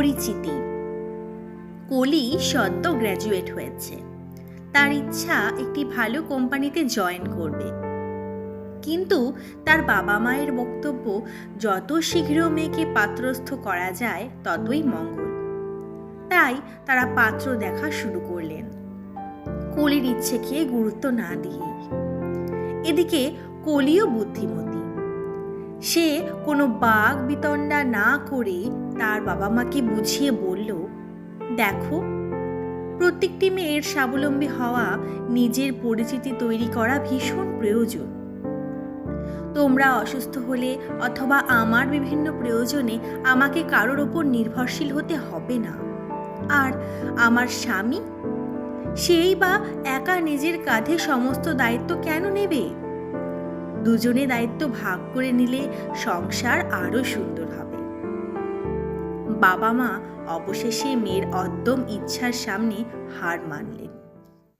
পরিচিতি। কলি সদ্য গ্র্যাজুয়েট হয়েছে। তার ইচ্ছা একটি ভালো কোম্পানিতে জয়েন করবে। কিন্তু তার বাবা মায়ের বক্তব্য, যত শীঘ্র মেয়েকে পাত্রস্থ করা যায়, ততই মঙ্গল। তাই তারা পাত্র দেখা শুরু করলেন। কলির ইচ্ছেকে গুরুত্ব না দিয়ে। এদিকে কলিও বুদ্ধিমতী। সে কোনো বাঘ বিতণ্ডা না করে তার বাবা মাকে বুঝিয়ে বলল, দেখো, প্রত্যেকটি মেয়ের স্বাবলম্বী হওয়া নিজের পরিচিতি তৈরি করা ভীষণ প্রয়োজন। তোমরা অসুস্থ হলে অথবা আমার বিভিন্ন প্রয়োজনে আমাকে কারোর ওপর নির্ভরশীল হতে হবে না। আর আমার স্বামী? সেই বা একা নিজের কাঁধে সমস্ত দায়িত্ব কেন নেবে? দুজনে দায়িত্ব ভাগ করে নিলে সংসার আরও সুন্দর হবে। বাবা মা অবশেষে মেয়ের অদ্যম ইচ্ছার সামনে হার মানলেন।